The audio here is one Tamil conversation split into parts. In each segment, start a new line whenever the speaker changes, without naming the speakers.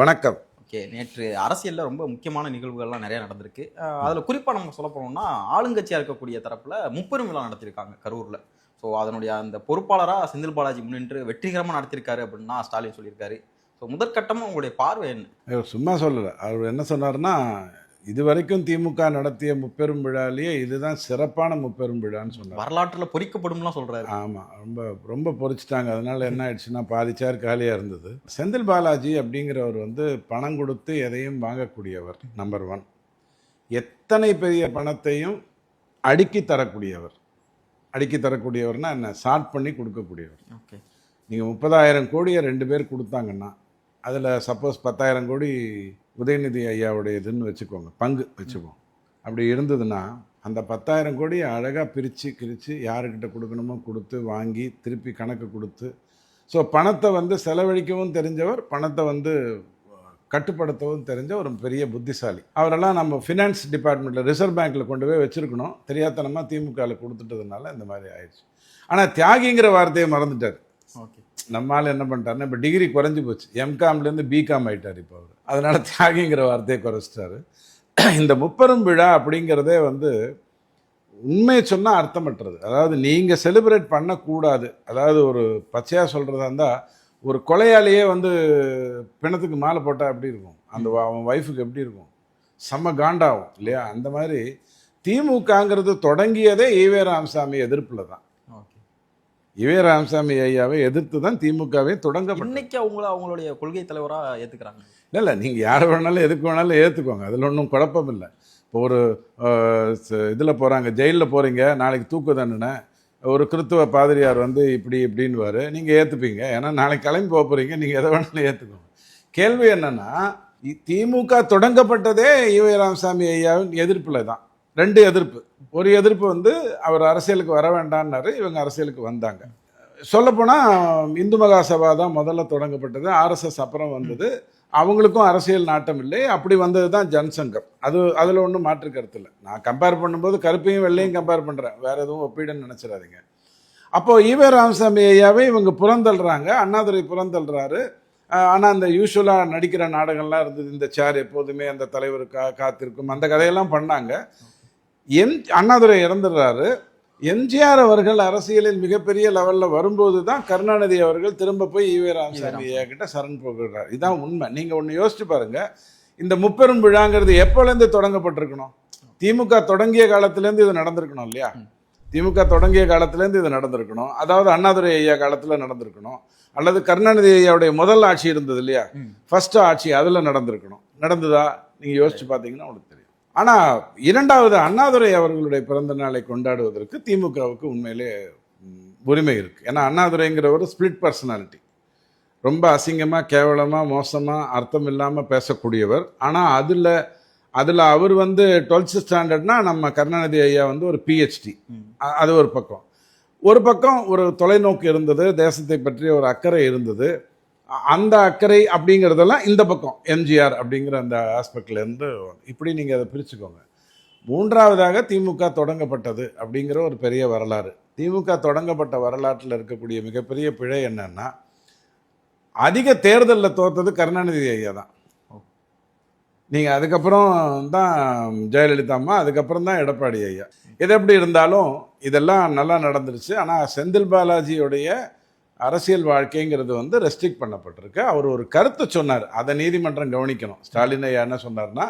வணக்கம்.
ஓகே நேற்று அரசியலில் ரொம்ப முக்கியமான நிகழ்வுகள்லாம் நிறைய நடந்திருக்கு. அதுல குறிப்பாக நம்ம சொல்ல போனோம்னா ஆளுங்கட்சியாக இருக்கக்கூடிய தரப்புல முப்பெரும் விழா நடத்தியிருக்காங்க கரூர்ல. ஸோ அதனுடைய அந்த பொறுப்பாளராக செந்தில் பாலாஜி முன்னின்று வெற்றிகரமாக நடத்தியிருக்காரு அப்படின்னா ஸ்டாலின் சொல்லியிருக்காரு. ஸோ முதற்கட்டமாக உங்களுடைய பார்வை என்ன?
சும்மா சொல்லலை. அவர் என்ன சொன்னார்னா இது வரைக்கும் திமுக நடத்திய முப்பெரும் விழாலேயே இதுதான் சிறப்பான முப்பெரும் விழான்னு சொன்னார்
வரலாற்றுல பொறிக்கப்படும்லாம் சொல்றாரு.
ஆமாம் ரொம்ப ரொம்ப பொறிச்சிட்டாங்க. அதனால என்ன ஆயிடுச்சுன்னா பாதி சேர் காலியாக இருந்தது. செந்தில் பாலாஜி அப்படிங்கிறவர் வந்து பணம் கொடுத்து எதையும் வாங்கக்கூடியவர் நம்பர் ஒன் எத்தனை பெரிய பணத்தையும் அடுக்கி தரக்கூடியவர். அடுக்கி தரக்கூடியவர்னா என்ன? ஷார்ட் பண்ணி கொடுக்கக்கூடியவர்.
ஓகே.
நீங்கள் முப்பதாயிரம் கோடியை ரெண்டு பேர் கொடுத்தாங்கன்னா அதில் சப்போஸ் பத்தாயிரம் கோடி உதயநிதி ஐயாவுடைய இதுன்னு வச்சுக்கோங்க பங்கு வச்சுக்கோங்க. அப்படி இருந்ததுன்னா அந்த பத்தாயிரம் கோடியை அழகாக பிரித்து கிரித்து யாருக்கிட்ட கொடுக்கணுமோ கொடுத்து வாங்கி திருப்பி கணக்கு கொடுத்து ஸோ பணத்தை வந்து செலவழிக்கவும் தெரிஞ்சவர் பணத்தை வந்து கட்டுப்படுத்தவும் தெரிஞ்ச ஒரு பெரிய புத்திசாலி. அவரெல்லாம் நம்ம ஃபினான்ஸ் டிபார்ட்மெண்ட்டில் ரிசர்வ் பேங்க்கில் கொண்டு போய் வச்சுருக்கணும். தெரியாதனமாக திமுகவில் கொடுத்துட்டதுனால இந்த மாதிரி ஆயிடுச்சு. ஆனால் தியாகிங்கிற வார்த்தையை மறந்துட்டார்.
ஓகே
நம்மால் என்ன பண்ணிட்டாருன்னா இப்போ டிகிரி குறைஞ்சி போச்சு. எம்காம்லேருந்து பிகாம் ஆயிட்டார் இப்போ அவர். அதனால் தியாகிங்கிற வார்த்தையை குறைச்சிட்டாரு. இந்த முப்பெரும் விழா அப்படிங்கிறதே வந்து உண்மையை சொன்னால் அர்த்தமற்றது. அதாவது நீங்கள் செலிப்ரேட் பண்ணக்கூடாது. அதாவது ஒரு பச்சையாக சொல்கிறதா இருந்தால் ஒரு கொலையாலேயே வந்து பிணத்துக்கு மாலை போட்டால் எப்படி இருக்கும்? அந்த அவன் ஒய்ஃபுக்கு எப்படி இருக்கும்? செம்ம காண்டாகும் இல்லையா? அந்த மாதிரி திமுகங்கிறது தொடங்கியதே ஈவே ராமசாமி எதிர்ப்பில் தான் இவே ராமசாமி ஐயாவை எதிர்த்து தான் திமுகவே தொடங்கப்பட்டது.
இன்னைக்கு அவங்கள அவங்களுடைய கொள்கை தலைவரா ஏத்துக்கிறாங்க.
இல்லை இல்லை நீங்கள் யார் வேணாலும் எதுக்கு வேணாலும் ஏற்றுக்கோங்க அதில் ஒன்றும் குழப்பம் இல்லை. இப்போ ஒரு இதில் போகிறாங்க ஜெயிலில் போகிறீங்க நாளைக்கு தூக்கு தண்டனை ஒரு கிறித்துவ பாதிரியார் வந்து இப்படி இப்படின்னுவார் நீங்கள் ஏற்றுப்பீங்க ஏன்னா நாளைக்கு கிளம்பி போக போகிறீங்க நீங்கள் எதை வேணாலும் ஏற்றுக்கோங்க கேள்வி என்னன்னா திமுக தொடங்கப்பட்டதே ஈவே ராமசாமி ஐயாவின் எதிர்ப்பில் தான் ரெண்டு எதிர்ப்பு. ஒரு எதிர்ப்பு வந்து அவர் அரசியலுக்கு வர வேண்டாம்னாரு இவங்க அரசியலுக்கு வந்தாங்க. சொல்லப்போனால் இந்து மகா சபா தான் முதல்ல தொடங்கப்பட்டது ஆர்எஸ்எஸ் அப்புறம் வந்தது. அவங்களுக்கும் அரசியல் நாட்டம் இல்லை அப்படி வந்தது தான் ஜனசங்கம். அது அதில் ஒன்றும் மாற்று கருத்து இல்லை. நான் கம்பேர் பண்ணும்போது கருப்பையும் வெள்ளையும் கம்பேர் பண்ணுறேன் வேறு எதுவும் ஒப்பீடுன்னு நினச்சிடாதீங்க. அப்போது ஈவே ராமசாமி ஐயாவே இவங்க புறந்தள்ளுறாங்க அண்ணாதுரை புறந்தள்ளுறாரு. ஆனால் அந்த யூஸ்வலாக நடிக்கிற நாடகம்லாம் இருந்தது. இந்த சேர் எப்போதுமே அந்த தலைவர் கா காத்திருக்கும். அந்த கதையெல்லாம் பண்ணாங்க. எம் அண்ணாதுரை இறந்துடுறாரு. எம்ஜிஆர் அவர்கள் அரசியலில் மிகப்பெரிய லெவலில் வரும்போது தான் கருணாநிதி அவர்கள் திரும்ப போய் ஈவே ராமசாமி ஐயா கிட்ட சரண் போகிறார் இதான் உண்மை. நீங்கள் ஒன்று யோசிச்சு பாருங்க. இந்த முப்பெரும் விழாங்கிறது எப்போலேருந்து தொடங்கப்பட்டிருக்கணும்? திமுக தொடங்கிய காலத்திலேருந்து இது நடந்திருக்கணும் இல்லையா? திமுக தொடங்கிய காலத்திலேருந்து இது நடந்திருக்கணும். அதாவது அண்ணாதுரை ஐயா காலத்தில் நடந்திருக்கணும். அல்லது கருணாநிதி ஐயாவுடைய முதல் ஆட்சி இருந்தது இல்லையா. ஃபர்ஸ்ட் ஆட்சி அதில் நடந்திருக்கணும். நடந்ததா? நீங்கள் யோசிச்சு பார்த்தீங்கன்னா உங்களுக்கு ஆனால் இரண்டாவது அண்ணாதுரை அவர்களுடைய பிறந்த நாளை கொண்டாடுவதற்கு திமுகவுக்கு உண்மையிலே உரிமை இருக்குது ஏன்னா அண்ணாதுரைங்கிற ஒரு ஸ்பிளிட் பர்சனாலிட்டி ரொம்ப அசிங்கமாக கேவலமாக மோசமாக அர்த்தம் இல்லாமல் பேசக்கூடியவர். ஆனால் அதில் அதில் அவர் வந்து டுவெல்த் ஸ்டாண்டர்ட்னா நம்ம கருணாநிதி ஐயா வந்து ஒரு பிஹெச்டி. அது ஒரு பக்கம். ஒரு பக்கம் ஒரு தொலைநோக்கு இருந்தது தேசத்தை பற்றிய ஒரு அக்கறை இருந்தது. அந்த அக்கறை அப்படிங்கிறதெல்லாம் இந்த பக்கம் எம்ஜிஆர் அப்படிங்கிற அந்த ஆஸ்பெக்ட்லேருந்து இப்படி நீங்கள் அதை பிரிச்சுக்கோங்க. மூன்றாவதாக திமுக தொடங்கப்பட்டது அப்படிங்கிற ஒரு பெரிய வரலாறு. திமுக தொடங்கப்பட்ட வரலாற்றில் இருக்கக்கூடிய மிகப்பெரிய பிழை என்னன்னா அதிக தேர்தலில் தோத்தது கருணாநிதி ஐயா தான். நீங்கள் அதுக்கப்புறம் தான் ஜெயலலிதா அம்மா அதுக்கப்புறம் தான் எடப்பாடி ஐயா. இது எப்படி இருந்தாலும் இதெல்லாம் நல்லா நடந்துருச்சு. ஆனால் செந்தில் பாலாஜியுடைய அரசியல் வாழ்க்கைங்கிறது வந்து ரெஸ்ட்ரிக்ட் பண்ணப்பட்டிருக்கு. அவர் ஒரு கருத்தை சொன்னார். அதை நீதிமன்றம் கவனிக்கணும். ஸ்டாலின் ஐயா என்ன சொன்னார்னா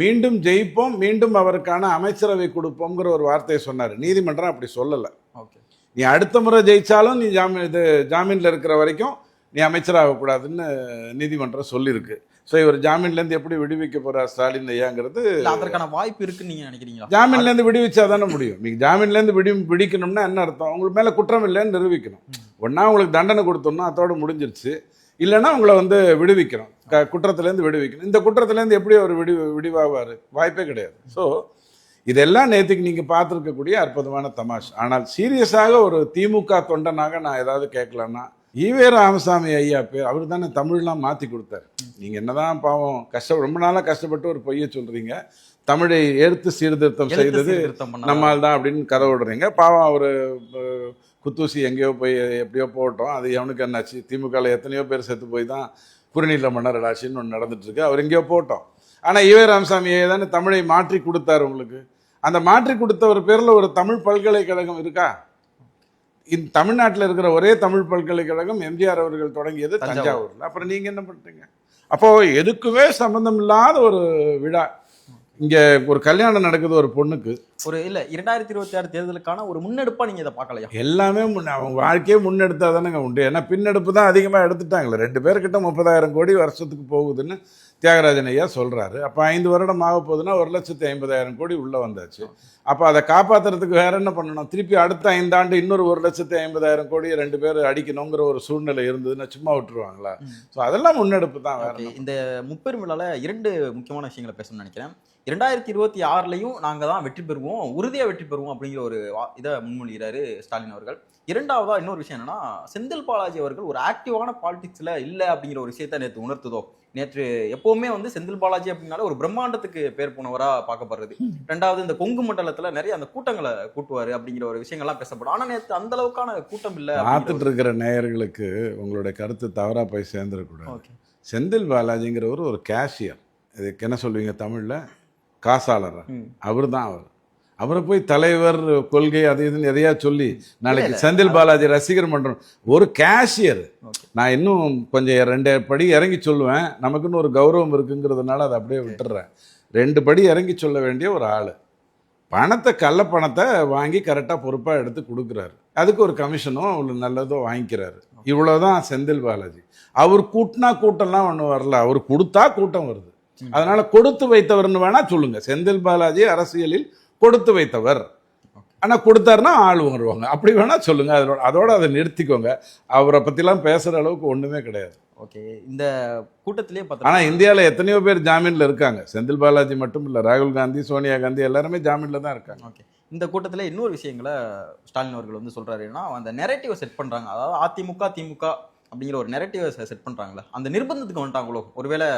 மீண்டும் ஜெயிப்போம் மீண்டும் அவருக்கான அமைச்சரவை கொடுப்போங்கிற ஒரு வார்த்தையை சொன்னார். நீதிமன்றம் அப்படி சொல்லலை.
ஓகே.
நீ அடுத்த முறை ஜெயிச்சாலும் நீ ஜாமீன் இது ஜாமீனில் இருக்கிற வரைக்கும் நீ அமைச்சராகக்கூடாதுன்னு நீதிமன்றம் சொல்லியிருக்கு ஸோ இவர் ஜாமீன்லேருந்து எப்படி விடுவிக்க போகிறார் ஸ்டாலின் ஐயாங்கிறது
அதற்கான வாய்ப்பு இருக்குன்னு நீங்க நினைக்கிறீங்களா?
ஜாமீன்லேருந்து விடுவிச்சா தானே முடியும். நீங்கள் ஜாமீன்லேருந்து விடி விடிக்கணும்னா என்ன அர்த்தம்? உங்களுக்கு மேலே குற்றம் இல்லைன்னு நிரூபிக்கணும். ஒன்றா உங்களுக்கு தண்டனை கொடுத்தோம்னா அதோட முடிஞ்சிருச்சு. இல்லைன்னா உங்களை வந்து விடுவிக்கணும். க குற்றத்துலேருந்து விடுவிக்கணும். இந்த குற்றத்துலேருந்து எப்படி அவர் விடி விடிவாவார்? வாய்ப்பே கிடையாது. ஸோ இதெல்லாம் நேற்றுக்கு நீங்கள் பார்த்துருக்கக்கூடிய அற்புதமான தமாஷ். ஆனால் சீரியஸாக ஒரு திமுக தொண்டனாக நான் ஏதாவது கேட்கலன்னா ஈவே ராமசாமி ஐயா பேர் அவர் தானே தமிழ்லாம் மாற்றி கொடுத்தாரு. நீங்கள் என்னதான் பாவம் கஷ்ட ரொம்ப நாளாக கஷ்டப்பட்டு ஒரு பொய்யை சொல்கிறீங்க தமிழை எடுத்து சீர்திருத்தம் செய்தது. நம்மால் தான் அப்படின்னு கதை விடுறீங்க பாவம் அவர் குத்தூசி எங்கேயோ போய் எப்படியோ போட்டோம். அது எவனுக்கு என்னாச்சு? திமுகவில் எத்தனையோ பேர் செத்து போய் தான் குறுநீல மன்னர் ஆட்சின்னு ஒன்று நடந்துட்டு இருக்கு அவர் எங்கேயோ போட்டோம். ஆனா ஈவே ராமசாமியே தானே தமிழை மாற்றி கொடுத்தாரு உங்களுக்கு. அந்த மாற்றி கொடுத்தவர் பேர்ல ஒரு தமிழ் பல்கலைக்கழகம் இருக்கா? இந்த தமிழ்நாட்டில் இருக்கிற ஒரே தமிழ் பல்கலைக்கழகம் எம்ஜிஆர் அவர்கள் தொடங்கியது
தஞ்சாவூர்.
தஞ்சாவூர்ல. அப்புறம் நீங்க என்ன பண்றீங்க? அப்போ எதுக்குமே சம்பந்தம் இல்லாத ஒரு விழா. இங்க ஒரு கல்யாணம் நடக்குது ஒரு பொண்ணுக்கு.
ஒரு இல்ல இரண்டாயிரத்தி இருபத்தி ஆறு தேர்தலுக்கான ஒரு முன்னெடுப்பா நீங்க இதை பார்க்கலையா?
எல்லாமே முன்ன அவங்க வாழ்க்கையே முன்னெடுத்தா தானேங்க உண்டு. ஏன்னா பின்னெடுப்பு தான் அதிகமாக எடுத்துட்டாங்களே. ரெண்டு பேர்கிட்ட முப்பதாயிரம் கோடி வருஷத்துக்கு போகுதுன்னு தியாகராஜன் ஐயா சொல்றாரு. அப்போ ஐந்து வருடம் ஆக போகுதுன்னா ஒரு லட்சத்தி ஐம்பதாயிரம் கோடி உள்ள வந்தாச்சு. அப்போ அதை காப்பாத்துறதுக்கு வேற என்ன பண்ணணும்? திருப்பி அடுத்த ஐந்தாண்டு இன்னொரு ஒரு லட்சத்தி ஐம்பதாயிரம் கோடியை ரெண்டு பேர் அடிக்கணுங்கிற ஒரு சூழ்நிலை இருந்ததுன்னா சும்மா விட்டுருவாங்களா? ஸோ அதெல்லாம் முன்னெடுப்பு தான் வேற
இந்த முப்பெரும் விழால இரண்டு முக்கியமான விஷயங்களை பேசணும்னு நினைக்கிறேன். இரண்டாயிரத்தி இருபத்தி ஆறுலையும் நாங்க தான் வெற்றி பெறுவோம். உறுதியா வெற்றி பெறுவோம் அப்படிங்கிற ஒரு இதை முன்மொழிகிறாரு ஸ்டாலின் அவர்கள். இரண்டாவதா இன்னொரு விஷயம் என்னன்னா செந்தில் பாலாஜி அவர்கள் ஒரு ஆக்டிவான பாலிடிக்ஸ்ல இல்ல அப்படிங்கிற ஒரு விஷயத்த நேற்று உணர்த்துதோ நேற்று எப்பவுமே வந்து செந்தில் பாலாஜி அப்படின்னாலே ஒரு பிரம்மாண்டத்துக்கு பேர் போனவரா பார்க்கப்படுறது. ரெண்டாவது இந்த கொங்கு மண்டலத்துல நிறைய அந்த கூட்டங்களை கூட்டுவாரு அப்படிங்கிற ஒரு விஷயங்கள்லாம் பேசப்படும். ஆனா நேற்று அந்த அளவுக்கான கூட்டம் இல்ல
பார்த்துட்டு இருக்கிற நேயர்களுக்கு உங்களுடைய கருத்து தவறா போய் சேர்ந்துடக்கூடாது செந்தில் பாலாஜிங்கிறவர் ஒரு கேஷியர் இதுக்கு என்ன சொல்லுவீங்க தமிழில்? காசாளர். அவர் தான் அவர். அவரை போய் தலைவர் கொள்கை அது இதுன்னு எதையா சொல்லி நாளைக்கு. செந்தில் பாலாஜி ரசிகர் மன்றம் ஒரு கேஷியர் நான் இன்னும் கொஞ்சம் ரெண்டு படி இறங்கி சொல்லுவேன். நமக்குன்னு ஒரு கௌரவம் இருக்குங்கிறதுனால அதை அப்படியே விட்டுறேன். ரெண்டு படி இறங்கி சொல்ல வேண்டிய ஒரு ஆள். பணத்தை கள்ள பணத்தை வாங்கி கரெக்டாக பொறுப்பாக எடுத்து கொடுக்குறாரு. அதுக்கு ஒரு கமிஷனும் அவ்வளோ நல்லதோ வாங்கிக்கிறாரு. இவ்வளோதான் செந்தில் பாலாஜி. அவர் கூட்டினா கூட்டம்லாம் ஒன்றும் வரல. அவர் கொடுத்தா கூட்டம் வருது. அதனால கொடுத்து வைத்தவர்னு வேணா சொல்லுங்க. செந்தில் பாலாஜி அரசியலில் கொடுத்து வைத்தவர். ஆனால் கொடுத்தாருன்னா ஆள் வருவாங்க. அப்படி வேணா சொல்லுங்க. அதோட அதோட அதை நிறுத்திக்கோங்க. அவரை பற்றிலாம் பேசுகிற அளவுக்கு ஒன்றுமே கிடையாது.
ஓகே. இந்த கூட்டத்திலேயே
ஆனால்
பார்த்தா
இந்தியாவில் எத்தனையோ பேர் ஜாமீனில் இருக்காங்க. செந்தில் பாலாஜி மட்டும் இல்லை ராகுல் காந்தி சோனியா காந்தி எல்லாருமே ஜாமீனில் தான் இருக்காங்க.
ஓகே. இந்த கூட்டத்தில் இன்னொரு விஷயங்களை ஸ்டாலின் அவர்கள் வந்து சொல்றாருன்னா அந்த நெரட்டிவை செட் பண்றாங்க. அதாவது அதிமுக திமுக அப்படிங்கிற ஒரு நெரட்டிவை செட் பண்றாங்களே அந்த நிர்பந்தத்துக்கு வந்துட்டாங்களோ? ஒருவேளை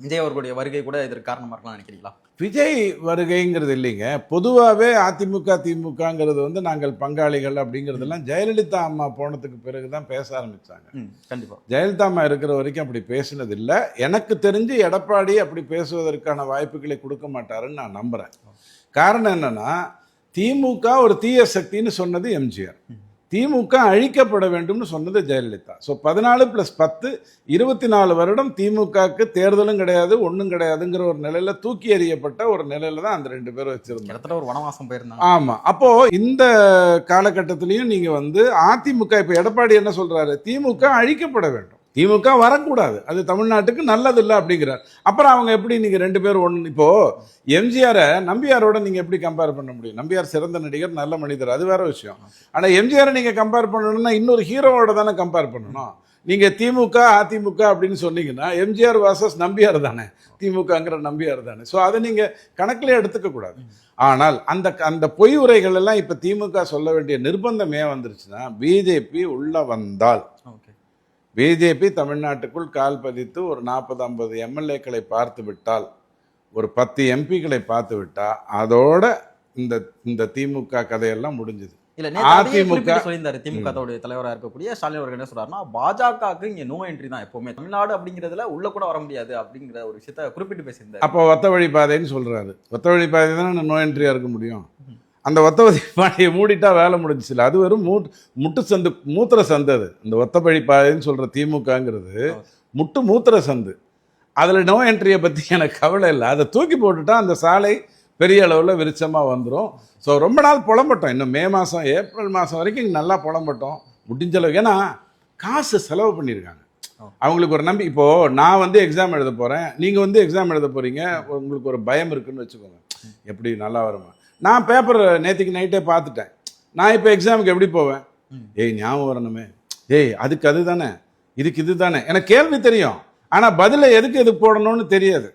விஜய் அவர்களுடைய வருகை கூட இதற்கு காரணமா இருக்கலாம் நினைக்கிறீங்களா?
விஜய் வருகைங்கிறது இல்லைங்க. பொதுவாகவே அதிமுக திமுகங்கிறது வந்து நாங்கள் பங்காளிகள் அப்படிங்கிறதெல்லாம் ஜெயலலிதா அம்மா போனதுக்கு பிறகு தான் பேச ஆரம்பித்தாங்க
ம் கண்டிப்பா.
ஜெயலலிதா அம்மா இருக்கிற வரைக்கும் அப்படி பேசினது இல்லை எனக்கு தெரிஞ்சு எடப்பாடி அப்படி பேசுவதற்கான வாய்ப்புகளை கொடுக்க மாட்டாருன்னு நான் நம்புகிறேன் காரணம் என்னன்னா திமுக ஒரு தீய சக்தின்னு சொன்னது எம்ஜிஆர். திமுக அழிக்கப்பட வேண்டும்னு சொன்னது ஜெயலலிதா. ஸோ பதினாலு ப்ளஸ் பத்து இருபத்தி நாலு வருடம் திமுகவுக்கு தேர்தலும் கிடையாது ஒன்றும் கிடையாதுங்கிற ஒரு நிலையில தூக்கி எறியப்பட்ட ஒரு நிலையில தான் அந்த ரெண்டு பேரும் வச்சிருந்தாங்க.
கிட்டத்தட்ட ஒரு வனவாசம் போயிருந்தாங்க.
ஆமா. அப்போ இந்த காலகட்டத்திலையும் நீங்க வந்து அதிமுக இப்ப எடப்பாடி என்ன சொல்றாரு? திமுக அழிக்கப்பட வேண்டும். திமுக வரக்கூடாது. அது தமிழ்நாட்டுக்கு நல்லது இல்லை அப்படிங்கிறார். அப்புறம் அவங்க எப்படி நீங்கள் ரெண்டு பேரும் ஒன்று இப்போது எம்ஜிஆரை நம்பியாரோட நீங்கள் எப்படி கம்பேர் பண்ண முடியும்? நம்பியார் சிறந்த நடிகர் நல்ல மனிதர் அது வேற விஷயம். ஆனால் எம்ஜிஆரை நீங்கள் கம்பேர் பண்ணணும்னா இன்னொரு ஹீரோவோட தானே கம்பேர் பண்ணணும். நீங்கள் திமுக அதிமுக அப்படின்னு சொன்னீங்கன்னா எம்ஜிஆர் வாசஸ் நம்பியார் தானே. திமுகங்கிற நம்பியார் தானே. ஸோ அதை நீங்கள் கணக்கில் எடுத்துக்க கூடாது. ஆனால் அந்த அந்த பொய் உரைகள் எல்லாம் இப்போ திமுக சொல்ல வேண்டிய நிர்பந்தம் ஏன் வந்துருச்சுன்னா பிஜேபி உள்ளே வந்தால்.
ஓகே
பிஜேபி தமிழ்நாட்டுக்குள் கால் பதித்து ஒரு நாற்பது ஐம்பது எம்எல்ஏக்களை பார்த்து விட்டால் ஒரு பத்து எம்பிக்களை பார்த்து விட்டா அதோட இந்த இந்த திமுக கதையெல்லாம் முடிஞ்சுது. அதிமுக
சொல்லியிருந்தாரு திமுக தோடைய தலைவரா இருக்கக்கூடிய ஸ்டாலின் அவர்கள் என்ன சொல்றாருன்னா பாஜகவுக்கு இங்க நோ என்ட்ரி தான் எப்பவுமே. தமிழ்நாடு அப்படிங்கிறதுல உள்ள கூட வர முடியாது அப்படிங்கிற ஒரு விஷயத்த குறிப்பிட்டு பேசியிருந்தாரு.
அப்போ ஒத்த வழி பாதைன்னு சொல்றாரு. ஒத்த வழி பாதை தானே நோ என்ட்ரியா இருக்க முடியும்? அந்த ஒத்த வழி பாதையை மூடிட்டா வேலை முடிஞ்சிச்சுல. அது வெறும் மூட் முட்டு சந்து மூத்திர சந்து அது. இந்த ஒத்த வழி பாதைன்னு சொல்ற திமுகங்கிறது முட்டு மூத்திர சந்து. அதில் நோ என்ட்ரியை பற்றி எனக்கு கவலை இல்லை. அதை தூக்கி போட்டுட்டா அந்த சாலை பெரிய அளவில் விருச்சமாக வந்துடும் ஸோ ரொம்ப நாள் புலம்பட்டோம். இன்னும் மே மாதம் ஏப்ரல் மாதம் வரைக்கும் இங்க நல்லா புலம்பட்டோம். முடிஞ்ச அளவுக்கு. ஏன்னா காசு செலவு பண்ணியிருக்காங்க. அவங்களுக்கு ஒரு நம்பி இப்போது நான் வந்து எக்ஸாம் எழுத போகிறேன் நீங்கள் வந்து எக்ஸாம் எழுத போகிறீங்க உங்களுக்கு ஒரு பயம் இருக்குன்னு வச்சுக்கோங்க. எப்படி நல்லா வருமா? நான் பேப்பர் நேற்றுக்கு நைட்டே பார்த்துட்டேன். நான் இப்போ எக்ஸாமுக்கு எப்படி போவேன்? ஏய் ஞாபகம் வரணுமே. ஏய் அதுக்கு அது தானே இதுக்கு இது தானே எனக்கு கேள்வி தெரியும். ஆனால் பதிலை எதுக்கு எதுக்கு போடணும்னு தெரியாது.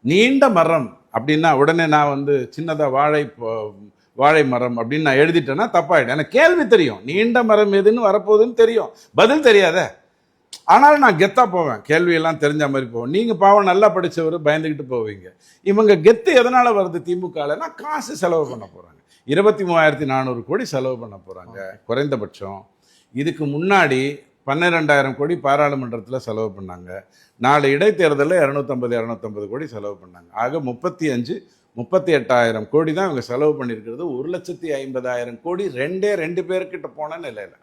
நீண்ட மரம் அப்படின்னா உடனே நான் வந்து சின்னதாக வாழை வாழை மரம் அப்படின்னு நான் எழுதிட்டேன்னா தப்பாயிடும். எனக்கு கேள்வி தெரியும். நீண்ட மரம் எதுன்னு வரப்போகுதுன்னு தெரியும். பதில் தெரியாதே. ஆனாலும் நான் கெத்தாக போவேன். கேள்வியெல்லாம் தெரிஞ்ச மாதிரி போவேன். நீங்கள் பாவம் நல்லா படிச்சவர் பயந்துக்கிட்டு போவீங்க. இவங்க கெத்து எதனால் வருது திமுகலன்னா காசு செலவு பண்ண போகிறாங்க இருபத்தி மூவாயிரத்தி நானூறு கோடி செலவு பண்ண போகிறாங்க குறைந்தபட்சம். இதுக்கு முன்னாடி பன்னிரெண்டாயிரம் கோடி பாராளுமன்றத்தில் செலவு பண்ணாங்க. நாலு இடைத்தேர்தலில் இரநூத்தம்பது இரநூத்தம்பது கோடி செலவு பண்ணாங்க. ஆக முப்பத்தி அஞ்சு முப்பத்தி எட்டாயிரம் கோடி தான் இவங்க செலவு பண்ணியிருக்கிறது. ஒரு லட்சத்தி ஐம்பதாயிரம் கோடி ரெண்டே ரெண்டு பேர்கிட்ட போன நிலையில.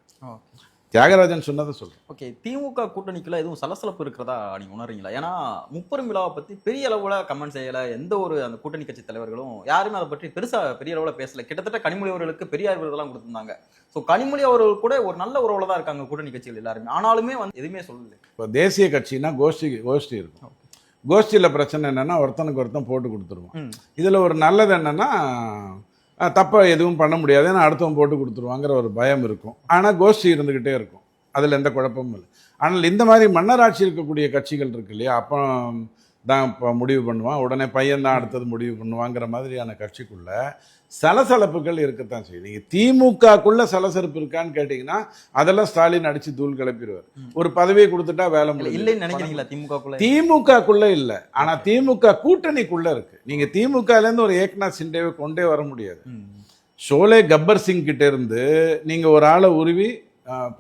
தியாகராஜன் சொன்னதை சொல்றேன்.
ஓகே திமுக கூட்டணிக்குள்ள எதுவும் சலசலப்பு இருக்கிறதா நீங்க உணர்றீங்களா? ஏன்னா முப்பெரும் விழாவை பத்தி பெரிய அளவுல கமெண்ட் செய்யல எந்த ஒரு அந்த கூட்டணி கட்சி தலைவர்களும் யாருமே அதை பற்றி பெருசா பெரிய அளவுல பேசல. கிட்டத்தட்ட கனிமொழி அவர்களுக்கு பெரியார் விருதெல்லாம் கொடுத்திருந்தாங்க. ஸோ கனிமொழி அவர்கள் கூட ஒரு நல்ல உறவுல தான் இருக்காங்க கூட்டணி கட்சிகள் எல்லாருமே. ஆனாலுமே வந்து எதுவுமே சொல்லல.
இப்போ தேசிய கட்சினா கோஷ்டி கோஷ்டி இருக்கும். கோஷ்டியில் பிரச்சனை என்னன்னா ஒருத்தனுக்கு ஒருத்தன் போட்டு கொடுத்துருவான்.
ம்.
இதில் ஒரு நல்லது என்னன்னா தப்பாக எதுவும் பண்ண முடியாது. ஏன்னா அடுத்தவன் போட்டு கொடுத்துருவாங்கிற ஒரு பயம் இருக்கும். ஆனால் கோஷ்டி இருந்துக்கிட்டே இருக்கும். அதில் எந்த குழப்பமும் இல்லை. ஆனால் இந்த மாதிரி மன்னராட்சி இருக்கக்கூடிய கட்சிகள் இருக்கு இல்லையா? அப்போ தான் இப்போ முடிவு பண்ணுவான். உடனே பையன் தான் அடுத்தது முடிவு பண்ணுவாங்கிற மாதிரியான கட்சிக்குள்ளே சலசலப்புகள் இருக்கத்தான் செய்யும். நீங்கள் திமுகக்குள்ள சலசலப்பு இருக்கான்னு கேட்டிங்கன்னா அதெல்லாம் ஸ்டாலின் அடிச்சு தூள் கிளப்பிடுவார். ஒரு பதவியை கொடுத்துட்டா வேலை
இல்லைன்னு நினைக்கிறீங்களா திமுகக்குள்ள?
திமுகக்குள்ள இல்ல. ஆனா திமுக கூட்டணிக்குள்ள இருக்கு. நீங்க திமுகல இருந்து ஒரு ஏக்நாத் சிண்டேவை கொண்டே வர முடியாது. ஷோலே கப்பர் சிங் கிட்ட இருந்து நீங்க ஒரு ஆளை உருவி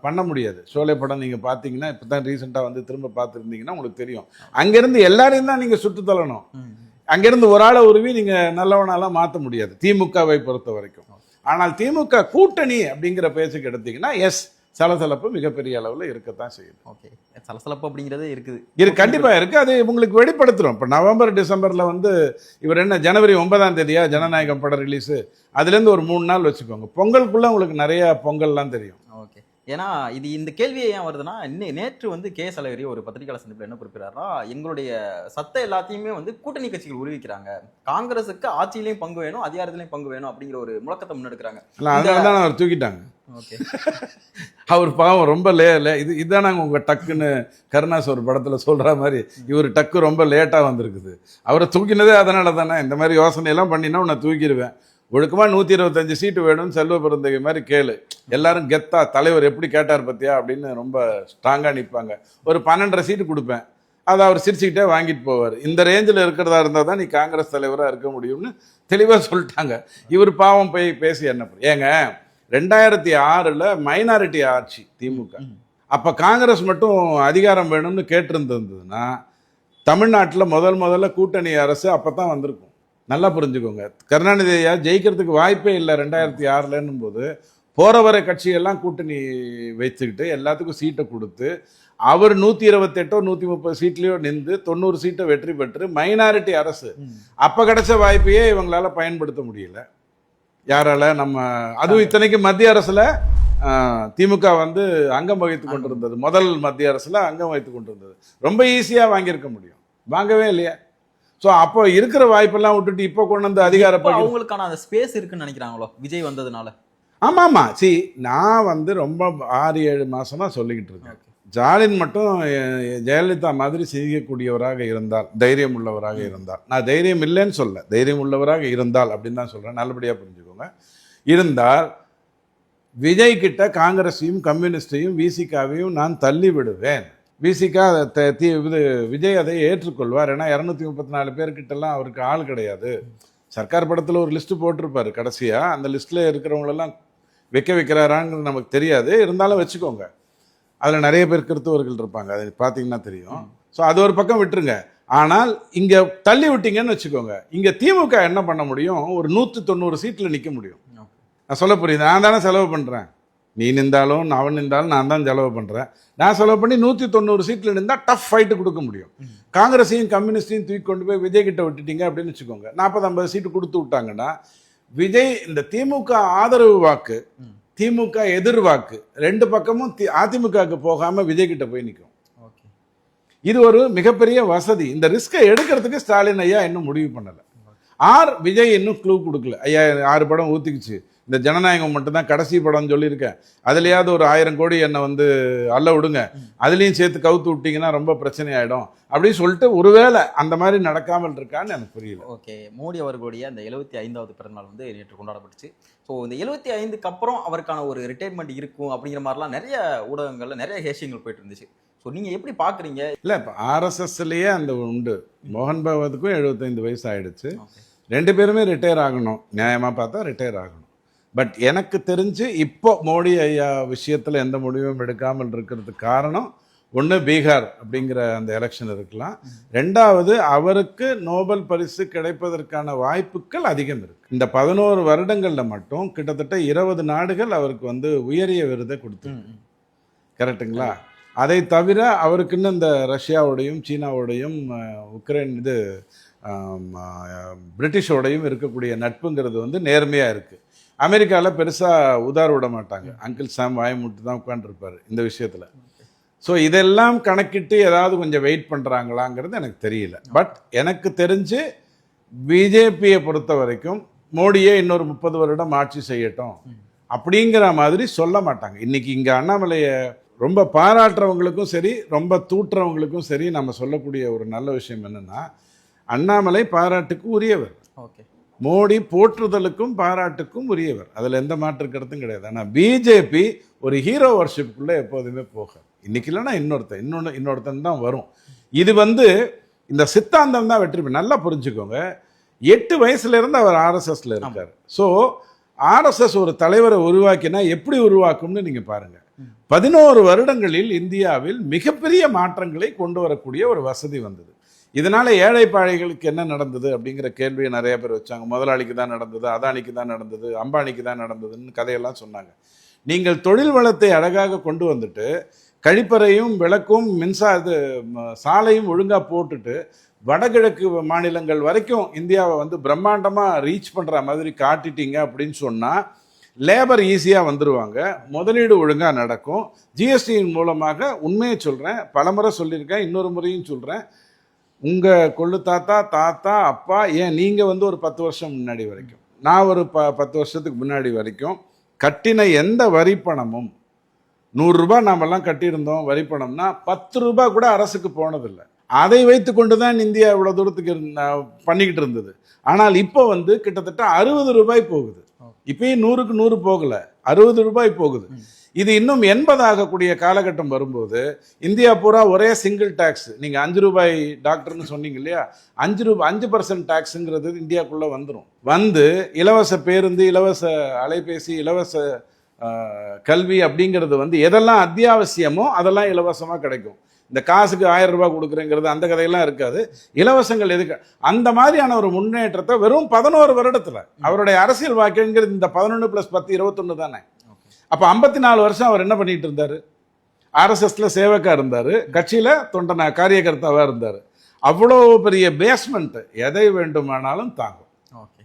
பண்ண முடியாது. ஷோலே படம் நீங்க பாத்தீங்கன்னா இப்பதான் ரீசெண்டா வந்து திரும்ப பார்த்துருந்தீங்கன்னா உங்களுக்கு தெரியும். அங்கிருந்து எல்லாரையும் தான் நீங்க சுட்டு தள்ளணும். அங்கிருந்து ஒரு ஆளை உருவி நீங்க நல்லவனாலாம் மாத்த முடியாது திமுகவை பொறுத்த வரைக்கும் ஆனால் திமுக கூட்டணி அப்படிங்கிற பேச்சுக்கு எடுத்தீங்கன்னா எஸ் சலசலப்பு மிகப்பெரிய அளவுல இருக்கத்தான் செய்யுது.
ஓகே. சலசலப்பு அப்படிங்கிறது இருக்குது.
இது கண்டிப்பா இருக்கு. அது உங்களுக்கு வெளிப்படுத்துறோம். இப்போ நவம்பர் டிசம்பர்ல வந்து இவர் என்ன ஜனவரி ஒன்பதாம் தேதியா ஜனநாயகம் படம் ரிலீஸ் அதுல இருந்து ஒரு மூணு நாள் வச்சுக்கோங்க. பொங்கலுக்குள்ள உங்களுக்கு நிறைய பொங்கல்லாம் தெரியும்.
ஏன்னா இது இந்த கேள்வி ஏன் வருதுன்னா நேற்று வந்து கே சலவரி ஒரு பத்திரிகையாளர் சந்திப்பில் என்ன குறிப்பிடாருன்னா எங்களுடைய சத்த எல்லாத்தையுமே வந்து கூட்டணி கட்சிகள் உருவிக்கிறாங்க. காங்கிரஸுக்கு ஆட்சியிலையும் பங்கு வேணும் அதிகாரத்திலையும் பங்கு வேணும் அப்படிங்கிற ஒரு முழக்கத்தை முன்னெடுக்கிறாங்க.
அதனால தான் அவர் தூக்கிட்டாங்க.
ஓகே.
அவர் பாவம் ரொம்ப லே லே இது இதானாங்க உங்க டக்குன்னு கருணாஸ் ஒரு படத்துல சொல்ற மாதிரி இவர் டக்கு ரொம்ப லேட்டா வந்திருக்குது. அவரை தூக்கினதே அதனால தானே இந்த மாதிரி யோசனை எல்லாம் பண்ணினா உன்னை தூக்கிடுவேன். ஒழுக்கமா நூத்தி இருபத்தஞ்சு சீட்டு வேணும்னு செல்வ பிறந்தகை மாதிரி கேளு. எல்லாரும் கெத்தா தலைவர் எப்படி கேட்டார் பத்தியா அப்படின்னு ரொம்ப ஸ்ட்ராங்கா நிப்பாங்க. ஒரு பன்னெண்டரை சீட்டு கொடுப்பேன். அதை அவர் சிரிச்சுக்கிட்டே வாங்கிட்டு போவார். இந்த ரேஞ்சில் இருக்கிறதா இருந்தால் தான் நீ காங்கிரஸ் தலைவராக இருக்க முடியும்னு தெளிவாக சொல்லிட்டாங்க. இவர் பாவம் போய் பேசி என்ன ஏங்க ரெண்டாயிரத்தி ஆறில் மைனாரிட்டி ஆட்சி திமுக. அப்போ காங்கிரஸ் மட்டும் அதிகாரம் வேணும்னு கேட்டிருந்ததுன்னா தமிழ்நாட்டில் முதல் முதல்ல கூட்டணி அரசு அப்போ தான் வந்திருக்கும். நல்லா புரிஞ்சுக்கோங்க. கருணாநிதி ஐயா ஜெயிக்கிறதுக்கு வாய்ப்பே இல்லை ரெண்டாயிரத்தி ஆறுலன்னும் போது போற வர கட்சியெல்லாம் கூட்டணி வச்சுக்கிட்டு எல்லாத்துக்கும் சீட்டை கொடுத்து அவர் நூத்தி இருபத்தெட்டோ நூத்தி முப்பது சீட்லயோ நின்று தொண்ணூறு சீட்டை வெற்றி பெற்று மைனாரிட்டி அரசு. அப்ப கிடைச்ச வாய்ப்பையே இவங்களால பயன்படுத்த முடியல. யாரால நம்ம அதுவும் இத்தனைக்கு மத்திய அரசுல திமுக வந்து அங்கம் வகித்து கொண்டிருந்தது. முதல் மத்திய அரசுல அங்கம் வகித்து கொண்டிருந்தது. ரொம்ப ஈஸியா வாங்கியிருக்க முடியும். வாங்கவே இல்லையா? ஸோ அப்போ இருக்கிற வாய்ப்பெல்லாம் விட்டுட்டு இப்போ கொண்டு வந்து அதிகார
அவங்களுக்கான அந்த ஸ்பேஸ் இருக்குன்னு நினைக்கிறாங்களோ? விஜய் வந்ததுனால.
ஆமா ஆமா சி நான் வந்து ரொம்ப ஆறு ஏழு மாசமா சொல்லிக்கிட்டு இருக்கேன். ஜாலின் மட்டும் ஜெயலலிதா மாதிரி செய்யக்கூடியவராக இருந்தால் தைரியம் உள்ளவராக இருந்தால். நான் தைரியம் இல்லைன்னு சொல்ல தைரியம் உள்ளவராக இருந்தால் அப்படின்னு தான் சொல்றேன். நல்லபடியா புரிஞ்சுக்கோங்க. இருந்தால் விஜய் கிட்ட காங்கிரஸையும் கம்யூனிஸ்டையும் விசிகாவையும் நான் தள்ளி விடுவேன். விசிகா இது விஜய் அதை ஏற்றுக்கொள்வார். ஏன்னா இரநூத்தி முப்பத்தி நாலு பேர்கிட்டலாம் அவருக்கு ஆள் கிடையாது. சர்க்கார் படத்தில் ஒரு லிஸ்ட் போட்டிருப்பாரு கடைசியா. அந்த லிஸ்ட்ல இருக்கிறவங்களெல்லாம் வைக்க வைக்கிறாராங்கிறது நமக்கு தெரியாது. இருந்தாலும் வச்சுக்கோங்க. அதில் நிறைய பேர் கிறிஸ்தவர்கள் இருப்பாங்க. அது பார்த்தீங்கன்னா தெரியும். ஸோ அது ஒரு பக்கம் விட்டுருங்க. ஆனால் இங்கே தள்ளி விட்டீங்கன்னு வச்சுக்கோங்க. இங்கே திமுக என்ன பண்ண முடியும்? ஒரு நூற்றி தொண்ணூறு சீட்டில் நிற்க முடியும். நான் சொல்ல புரியுது? நான் தானே செலவு பண்ணுறேன் நீ நின்றாலும் அவன் நின்றாலும் நான் தான் செலவு பண்ணுறேன் நான் செலவு பண்ணி நூற்றி தொண்ணூறு சீட்டில் நின்றால் டஃப் ஃபைட்டு கொடுக்க முடியும். காங்கிரஸையும் கம்யூனிஸ்டையும் தூக்கி கொண்டு போய் விஜய் கிட்ட விட்டுட்டீங்க அப்படின்னு வச்சுக்கோங்க. நாற்பது ஐம்பது சீட்டு கொடுத்து விட்டாங்கன்னா விஜய் இந்த திமுக ஆதரவு வாக்கு திமுக எதிர் வாக்கு ரெண்டு பக்கமும் தி- அதிமுகவுக்கு போகாம விஜய் கிட்ட போய் நிற்கும்
ஓகே.
இது ஒரு மிகப்பெரிய வசதி. இந்த ரிஸ்கை எடுக்கிறதுக்கு ஸ்டாலின் ஐயா இன்னும் முடிவு பண்ணல. ஆர் விஜய் இன்னும் க்ளூ கொடுக்கல. ஐயா ஆறு படம் ஊத்திக்குச்சு. இந்த ஜனநாயகம் மட்டும்தான் கடைசி படம்னு சொல்லியிருக்கேன். அதுலயாவது ஒரு ஆயிரம் கோடி என்னை வந்து அல்ல விடுங்க. அதுலயும் சேர்த்து கவுத்து விட்டீங்கன்னா ரொம்ப பிரச்சனை ஆயிடும் அப்படின்னு சொல்லிட்டு ஒருவேளை அந்த மாதிரி நடக்காமல் இருக்கான்னு எனக்கு புரியல.
ஓகே மோடி அவர்களுடைய அந்த எழுபத்தி ஐந்தாவது பிறந்தநாள் வந்து நேற்று கொண்டாடப்பட்டுச்சு. ஸோ இந்த எழுபத்தி ஐந்துக்கு அப்புறம் அவருக்கான ஒரு ரிட்டைர்மெண்ட் இருக்கும் அப்படிங்கிற மாதிரிலாம் நிறைய ஊடகங்கள்ல நிறைய ஹேஷியங்கள் போயிட்டு இருந்துச்சு. ஸோ நீங்க எப்படி பாக்குறீங்க?
இல்ல இப்போ ஆர்எஸ்எஸ்லயே அந்த உண்டு. மோகன் பகவத்துக்கும் எழுபத்தைந்து வயசு ஆயிடுச்சு. ரெண்டு பேருமே ரிட்டையர் ஆகணும். நியாயமா பார்த்தா ரிட்டையர் ஆகணும். பட் எனக்கு தெரிஞ்சு இப்போ மோடி ஐயா விஷயத்தில் எந்த முடிவும் எடுக்காமல் இருக்கிறதுக்கு காரணம் ஒன்று பீகார் அப்படிங்கிற அந்த எலெக்ஷன் இருக்கலாம். ரெண்டாவது அவருக்கு நோபல் பரிசு கிடைப்பதற்கான வாய்ப்புகள் அதிகம் இருக்கு. இந்த பதினோரு வருடங்களில் மட்டும் கிட்டத்தட்ட இருபது நாடுகள் அவருக்கு வந்து உயரிய விருதை கொடுத்து கரெக்ட்டுங்களா? அதை தவிர அவருக்கு இன்னும் இந்த ரஷ்யாவோடையும் சீனாவோடையும் உக்ரைன் இது பிரிட்டிஷோடையும் இருக்கக்கூடிய நட்புங்கிறது வந்து நேர்மையாக இருக்குது அமெரிக்காவில் பெருசாக உதார விட மாட்டாங்க. அங்கிள் சாம் வாய்மூட்டு தான் உட்காந்துருப்பார் இந்த விஷயத்தில். ஸோ இதெல்லாம் கணக்கிட்டு ஏதாவது கொஞ்சம் வெயிட் பண்ணுறாங்களாங்கிறது எனக்கு தெரியல. பட் எனக்கு தெரிஞ்சு பிஜேபியை பொறுத்த வரைக்கும் மோடியே இன்னொரு முப்பது வருடம் ஆட்சி செய்யட்டும் அப்படிங்கிற மாதிரி சொல்ல மாட்டாங்க. இன்னைக்கு இங்கே அண்ணாமலையை ரொம்ப பாராட்டுறவங்களுக்கும் சரி ரொம்ப தூட்டுறவங்களுக்கும் சரி நம்ம சொல்லக்கூடிய ஒரு நல்ல விஷயம் என்னென்னா அண்ணாமலை பாராட்டுக்கு உரியவர்.
ஓகே
மோடி போற்றுதலுக்கும் பாராட்டுக்கும் உரியவர். அதில் எந்த மாற்று கருத்தும் கிடையாது. ஆனால் பிஜேபி ஒரு ஹீரோ வர்ஷிப்புக்குள்ளே எப்போதுமே போகாது இன்னைக்கு இல்லைன்னா இன்னொருத்தன் இன்னொன்று இன்னொருத்தன் தான் வரும். இது வந்து இந்த சித்தாந்தம் தான் வெற்றி. நல்லா புரிஞ்சுக்கோங்க. எட்டு வயசுல இருந்து அவர் ஆர்எஸ்எஸ்ல இருக்கார். ஸோ ஆர்எஸ்எஸ் ஒரு தலைவரை உருவாக்கினா எப்படி உருவாக்கும்னு நீங்க பாருங்க. பதினோரு வருடங்களில் இந்தியாவில் மிகப்பெரிய மாற்றங்களை கொண்டு வரக்கூடிய ஒரு வசதி வந்தது. இதனால் ஏழை பாழைகளுக்கு என்ன நடந்தது அப்படிங்கிற கேள்வியை நிறைய பேர் வச்சாங்க. முதலாளிக்கு தான் நடந்தது அதானிக்கு தான் நடந்தது அம்பானிக்கு தான் நடந்ததுன்னு கதையெல்லாம் சொன்னாங்க. நீங்கள் தொழில் வளத்தை அழகாக கொண்டு வந்துட்டு கழிப்பறையும் விளக்கும் மின்சார இது, சாலையும் ஒழுங்காக போட்டுட்டு வடகிழக்கு மாநிலங்கள் வரைக்கும் இந்தியாவை வந்து பிரம்மாண்டமாக ரீச் பண்ணுற மாதிரி காட்டிட்டீங்க அப்படின்னு சொன்னால் லேபர் ஈஸியாக வந்துடுவாங்க முதலீடு ஒழுங்காக நடக்கும். ஜிஎஸ்டியின் மூலமாக உண்மையை சொல்கிறேன் பலமுறை சொல்லியிருக்கேன் இன்னொரு முறையும் சொல்கிறேன் உங்கள் கொள்ளு தாத்தா தாத்தா அப்பா ஏன் நீங்கள் வந்து ஒரு பத்து வருஷம் முன்னாடி வரைக்கும்? நான் ஒரு ப பத்து வருஷத்துக்கு முன்னாடி வரைக்கும் கட்டின எந்த வரி பணமும் நூறுரூபா நாமெல்லாம் கட்டியிருந்தோம் வரி பணம்னா பத்து ரூபாய் கூட அரசுக்கு போனதில்லை. அதை வைத்து கொண்டு தான் இந்தியா இவ்வளோ தூரத்துக்கு பண்ணிக்கிட்டு இருந்தது. ஆனால் இப்போ வந்து கிட்டத்தட்ட அறுபது ரூபாய் போகுது. இப்பயும் நூறுக்கு நூறு போகல. அறுபது ரூபாய் போகுது. இது இன்னும் எண்பது ஆகக்கூடிய காலகட்டம் வரும்போது இந்தியா பூரா ஒரே சிங்கிள் டேக்ஸ் நீங்கள் அஞ்சு ரூபாய் டாக்டர்னு சொன்னீங்க இல்லையா? அஞ்சு ரூபாய் அஞ்சு பர்சன்ட் டேக்ஸுங்கிறது இந்தியாக்குள்ளே வந்துடும் வந்து இலவச பேருந்து இலவச அலைபேசி இலவச கல்வி அப்படிங்கிறது வந்து எதெல்லாம் அத்தியாவசியமோ அதெல்லாம் இலவசமாக கிடைக்கும். இந்த காசுக்கு ஆயிரம் ரூபாய் கொடுக்குறேங்கிறது அந்த கதையெல்லாம் இருக்காது. இலவசங்கள் எதுக்கு? அந்த மாதிரியான ஒரு முன்னேற்றத்தை வெறும் பதினோரு வருடத்தில் அவருடைய அரசியல் வாழ்க்கைங்கிறது இந்த பதினொன்று ப்ளஸ் பத்து இருபத்தொன்று தானே? அப்போ ஐம்பத்தி நாலு வருஷம் அவர் என்ன பண்ணிட்டு இருந்தாரு? ஆர்எஸ்எஸ்ல சேவக்கா இருந்தாரு கட்சியில தொண்டனா காரியகர்த்தாவா இருந்தாரு. அவ்வளோ பெரிய பேஸ்மெண்ட் எதை வேண்டுமானாலும் தாங்கும்.
ஓகே.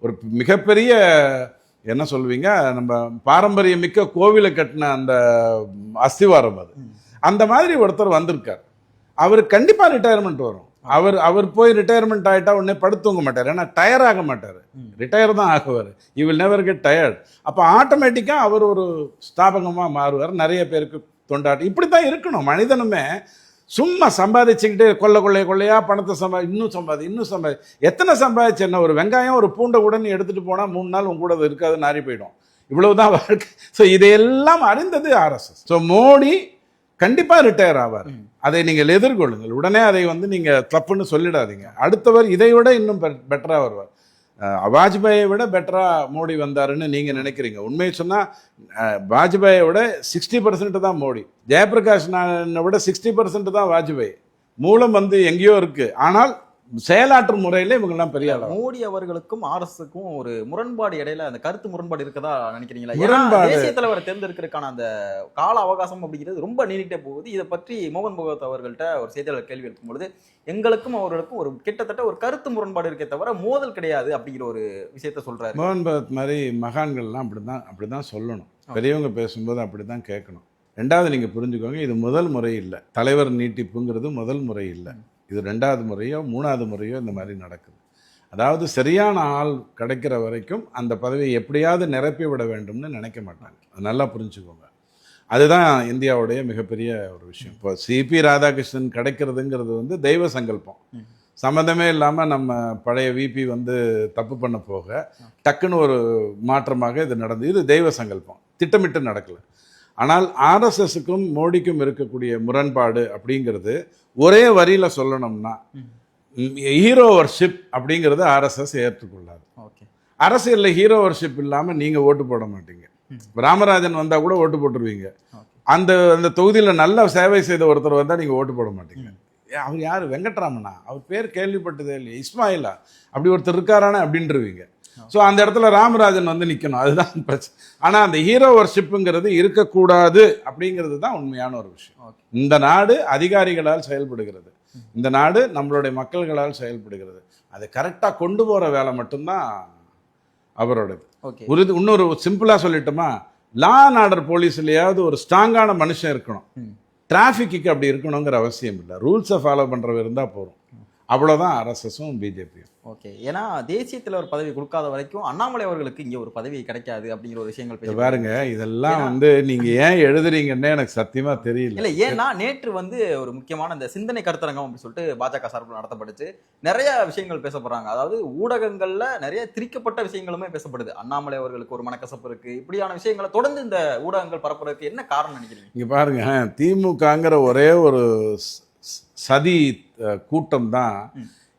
ஒரு மிகப்பெரிய என்ன சொல்வீங்க நம்ம பாரம்பரியமிக்க கோவிலை கட்டின அந்த அஸ்திவாரம் அது. அந்த மாதிரி ஒருத்தர் வந்திருக்கார். அவர் கண்டிப்பா ரிட்டையர்மெண்ட் வரும். அவர் அவர் போய் ரிட்டையர்மெண்ட் ஆயிட்டா உடனே படுத்துங்க மாட்டார். ஏன்னா டயர் ஆக மாட்டார். ரிட்டையர் தான் ஆகுவார். You will never get tired அப்போ ஆட்டோமேட்டிக்காக அவர் ஒரு ஸ்தாபகமாக மாறுவார். நிறைய பேருக்கு தொண்டாட்டம். இப்படி தான் இருக்கணும். மனிதனுமே சும்மா சம்பாதிச்சுக்கிட்டு கொள்ளை கொள்ளைய கொள்ளையா பணத்தை சம்பா இன்னும் சம்பாதி இன்னும் சம்பாதி. எத்தனை சம்பாதிச்சு என்ன? ஒரு வெங்காயம் ஒரு பூண்டை கூட நீ எடுத்துட்டு போனால் மூணு நாள் உங்க கூட இருக்காது நாரி போயிடும். இவ்வளவுதான் வாழ்க்கை. ஸோ இதையெல்லாம் அறிந்தது ஆர்எஸ்எஸ் ஸோ மோடி கண்டிப்பா ரிட்டையர் ஆவார். அதை நீங்கள் எதிர்கொள்ளுங்கள். உடனே அதை வந்து நீங்க தப்புன்னு சொல்லிடாதீங்க. அடுத்தவர் இதை விட இன்னும் பெட்டரா வருவார். வாஜ்பாயை விட பெட்டரா மோடி வந்தாருன்னு நீங்க நினைக்கிறீங்க. உண்மையை சொன்னா அஹ், வாஜ்பாயை விட சிக்ஸ்டி பர்சன்ட் தான் மோடி. ஜெயபிரகாஷ் நாராயணனை விட சிக்ஸ்டி பர்சன்ட் தான் வாஜ்பாய். மூலம் வந்து எங்கேயோ இருக்கு. ஆனால் செயலாற்றும் முறையில இவங்கெல்லாம் பெரிய
மோடி அவர்களுக்கும் ஆர்எஸ்க்கும் ஒரு முரண்பாடு இடையில அந்த கருத்து முரண்பாடு இருக்கதா நினைக்கிறீங்களா?
முரண்பாடு.
தேசிய தலைவரை தேர்ந்தெடுக்கிறதுக்கான அந்த கால அவகாசம் அப்படிங்கிறது ரொம்ப நீடிக்கிட்டே போகுது. இதை பற்றி மோகன் பகவத் அவர்கள்ட்ட ஒரு செய்தியாளர் கேள்வி எழுப்பும் பொழுது எங்களுக்கும் அவர்களுக்கும் ஒரு கிட்டத்தட்ட ஒரு கருத்து முரண்பாடு இருக்கே தவிர மோதல் கிடையாது அப்படிங்கிற ஒரு விஷயத்த சொல்றாரு.
மோகன் பகத் மாதிரி மகான்கள்லாம் அப்படிதான் அப்படிதான் சொல்லணும். பெரியவங்க பேசும்போது அப்படிதான் கேட்கணும். ரெண்டாவது நீங்க புரிஞ்சுக்கோங்க இது முதல் முறை இல்லை. தலைவர் நீட்டிப்புங்கிறது முதல் முறை இல்லை. இது ரெண்டாவது முறையோ மூணாவது முறையோ இந்த மாதிரி நடக்குது. அதாவது சரியான ஆள் கிடைக்கிற வரைக்கும் அந்த பதவியை எப்படியாவது நிரப்பி விட வேண்டும்னு நினைக்க மாட்டாங்க. அது நல்லா புரிஞ்சுக்கோங்க. அதுதான் இந்தியாவுடைய மிகப்பெரிய ஒரு விஷயம். இப்போ சிபி ராதாகிருஷ்ணன் கிடைக்கிறதுங்கிறது வந்து தெய்வ சங்கல்பம். சம்மந்தமே இல்லாமல் நம்ம பழைய விபி வந்து தப்பு பண்ண போக டக்குன்னு ஒரு மாற்றமாக இது நடந்து இது தெய்வ சங்கல்பம். திட்டமிட்டு நடக்கல. ஆனால் ஆர்எஸ்எஸ்க்கும் மோடிக்கும் இருக்கக்கூடிய முரண்பாடு அப்படிங்கிறது ஒரே வரியில் சொல்லணும்னா ஹீரோ வர்ஷிப் அப்படிங்கிறது ஆர்எஸ்எஸ் ஏற்றுக்கொள்ளாது.
ஓகே.
அரசியல்ல ஹீரோ வர்ஷிப் இல்லாம நீங்க ஓட்டு போட மாட்டீங்க. ராமராஜன் வந்தா கூட ஓட்டு போட்டுருவீங்க. அந்த அந்த தொகுதியில நல்ல சேவை செய்த ஒருத்தர் வந்தா நீங்க ஓட்டு போட மாட்டீங்க. அவர் யாரு? வெங்கட்ராமனா? அவர் பேர் கேள்விப்பட்டதே இல்லையா. இஸ்மாயிலா. அப்படி ஒருத்தர் இருக்காரானே அப்படின்றவீங்க ஸோ அந்த இடத்துல ராமராஜன் வந்து நிக்கணும். அதுதான் பிரச்சனை. ஆனா அந்த ஹீரோ வர்ஷிப்புங்கிறது இருக்கக்கூடாது அப்படிங்கிறது தான் உண்மையான ஒரு விஷயம். இந்த நாடு அதிகாரிகளால் செயல்படுகிறது. இந்த நாடு நம்மளுடைய மக்கள்களால் செயல்படுகிறது. அதை கரெக்டாக கொண்டு போற வேலை மட்டும்தான் அவரோடது இது- இன்னொரு சிம்பிளா சொல்லட்டுமா? லா அண்ட் ஆர்டர் போலீஸ்லயாவது ஒரு ஸ்ட்ராங்கான மனுஷன் இருக்கணும். டிராஃபிக்கு அப்படி இருக்கணுங்கிற அவசியம் இல்லை. ரூல்ஸை ஃபாலோ பண்றவர் இருந்தா போதும். அவ்வளவுதான் ஆர்எஸ்எஸும் பிஜேபியும்
ஓகே ஏன்னா தேசிய தலைவர் பதவி கொடுக்காத வரைக்கும் அண்ணாமலை அவர்களுக்கு இங்க ஒரு பதவி கிடைக்காது அப்படிங்கிற ஒரு விஷயங்கள் பேசி
பாருங்க இதெல்லாம் வந்து நீங்க ஏன் எழுதுறீங்கன்னு எனக்கு சத்தியமா தெரியல.
இல்ல ஏன்னா நேற்று வந்து ஒரு முக்கியமான இந்த சிந்தனை கருத்தரங்கம் அப்படின்னு சொல்லிட்டு பாஜக சார்பில் நடத்தப்பட்டுச்சு. நிறைய விஷயங்கள் பேசப்படுறாங்க. அதாவது ஊடகங்கள்ல நிறைய திரிக்கப்பட்ட விஷயங்களுமே பேசப்படுது. அண்ணாமலை அவர்களுக்கு ஒரு மனக்கசப்பு இருக்கு. இப்படியான விஷயங்களை தொடர்ந்து இந்த ஊடகங்கள் பரப்புறதுக்கு என்ன காரணம் நினைக்கிறீங்க?
இங்க பாருங்க திமுகங்கிற ஒரே ஒரு சதி கூட்டம் தான்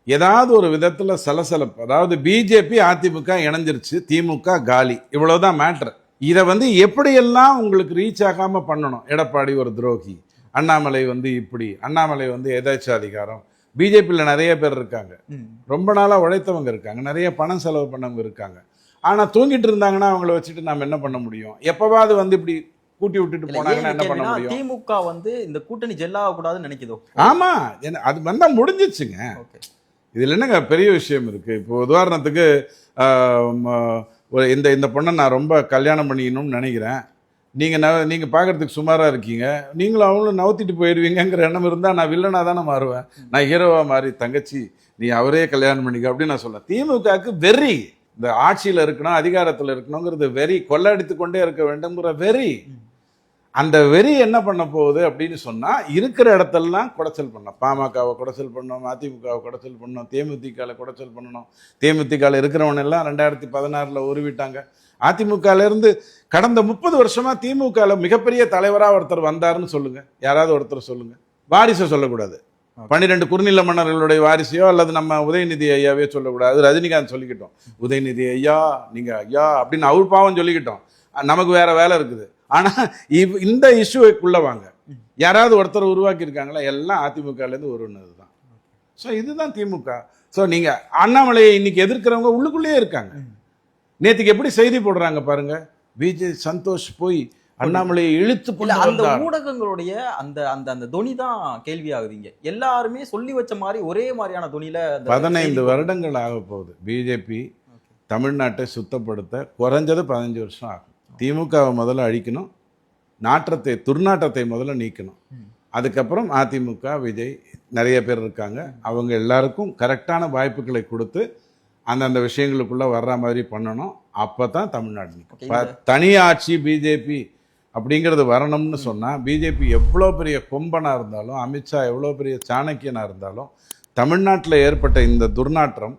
ஏதாவது ஒரு விதத்துல சலசலப்பு. அதாவது பிஜேபி அதிமுக இணைஞ்சிருச்சு திமுக காலி. இவ்வளவுதான் மேட்ரு. இதை வந்து எப்படியெல்லாம் உங்களுக்கு ரீச் ஆகாம பண்ணணும்? எடப்பாடி ஒரு துரோகி. அண்ணாமலை வந்து இப்படி. அண்ணாமலை வந்து எதாச்சாதிகாரம். பிஜேபியில் நிறைய பேர் இருக்காங்க. ரொம்ப நாளாக உழைத்தவங்க இருக்காங்க. நிறைய பணம் செலவு பண்ணவங்க இருக்காங்க. ஆனால் தூங்கிட்டு இருந்தாங்கன்னா அவங்கள வச்சுட்டு நாம் என்ன பண்ண முடியும்? எப்பவாவது வந்து இப்படி கூட்டி விட்டுட்டு போனாங்கன்னா என்ன பண்ண முடியும்?
திமுக வந்து இந்த கூட்டணி ஜெல்லாக கூடாதுன்னு நினைக்குதோ?
ஆமா என்ன- அது வந்தா முடிஞ்சிச்சுங்க. இதுல என்னங்க பெரிய விஷயம் இருக்கு? இப்போ உதாரணத்துக்கு இந்த இந்த பொண்ணை நான் ரொம்ப கல்யாணம் பண்ணிக்கணும்னு நினைக்கிறேன். நீங்க ந- நீங்க பார்க்கறதுக்கு சுமாரா இருக்கீங்க. நீங்களும் அவங்களும் நவுத்திட்டு போயிடுவீங்கங்கிற எண்ணம் இருந்தா நான் வில்லனா தானே மாறுவேன். நான் ஹீரோவா மாறி தங்கச்சி நீ அவரே கல்யாணம் பண்ணிக்க அப்படின்னு நான் சொல்ல திமுகவுக்கு வெறி இந்த ஆட்சியில இருக்கணும் அதிகாரத்துல இருக்கணுங்கிறது வெறி கொள்ளடித்து கொண்டே இருக்க வேண்டும்ங்கிற வெறி. அந்த வெறி என்ன பண்ண போகுது அப்படின்னு சொன்னா இருக்கிற இடத்தெல்லாம் குடைச்சல் பண்ணோம் பாமகவை குடைச்சல் பண்ணோம் அதிமுகவை குடைச்சல் பண்ணோம் தேமுதிகவில் குடைச்சல் பண்ணணும். தேமுதிகவில் இருக்கிறவன் எல்லாம் ரெண்டாயிரத்தி பதினாறுல உருவிட்டாங்க. அதிமுகல இருந்து கடந்த முப்பது வருஷமா திமுகல மிகப்பெரிய தலைவரா ஒருத்தர் வந்தாருன்னு சொல்லுங்க. யாராவது ஒருத்தர் சொல்லுங்க. வாரிசை சொல்லக்கூடாது. பன்னிரெண்டு குறுநில மன்னர்களுடைய வாரிசையோ அல்லது நம்ம உதயநிதி ஐயாவே சொல்லக்கூடாது. ரஜினிகாந்த் சொல்லிக்கிட்டோம். உதயநிதி ஐயா நீங்க ஐயா அப்படின்னு அவர் பாவம் சொல்லிக்கிட்டோம். நமக்கு வேற வேலை இருக்குது. ஆனா இவ் இந்த இஷ்யூக்குள்ள வாங்க. யாராவது ஒருத்தர் உருவாக்கி இருக்காங்களா எல்லாம் அதிமுகல இருந்து உருவானது தான் ஸோ இதுதான் திமுக. ஸோ நீங்க அண்ணாமலையை இன்னைக்கு எதிர்க்கிறவங்க உள்ளுக்குள்ளேயே இருக்காங்க. நேத்துக்கு எப்படி செய்தி போடுறாங்க பாருங்க. விஜய் சந்தோஷ் போய் அண்ணாமலையை இழுத்து கொண்டு
அந்த. ஊடகங்களுடைய அந்த அந்த அந்த தொனி தான் கேள்வி ஆகுதுங்க எல்லாருமே சொல்லி வச்ச மாதிரி ஒரே மாதிரியான அந்த
பதினைந்து வருடங்கள் ஆக போகுது பிஜேபி தமிழ்நாட்டை சுத்தப்படுத்த குறைஞ்சது பதினஞ்சு வருஷம் ஆகும். திமுகவை முதல்ல அழிக்கணும். நாற்றத்தை துர்நாற்றத்தை முதல்ல நீக்கணும். அதுக்கப்புறம் அதிமுக விஜய் நிறைய பேர் இருக்காங்க. அவங்க எல்லாருக்கும் கரெக்டான வாய்ப்புகளை கொடுத்து அந்தந்த விஷயங்களுக்குள்ள வர்ற மாதிரி பண்ணணும். அப்போ தான் தமிழ்நாடு நிற்கும் தனி ஆட்சி பிஜேபி அப்படிங்கிறது வரணும்னு சொன்னா பிஜேபி எவ்வளோ பெரிய கொம்பனா இருந்தாலும் அமித்ஷா எவ்வளோ பெரிய சாணக்கியனா இருந்தாலும் தமிழ்நாட்டில் ஏற்பட்ட இந்த துர்நாற்றம்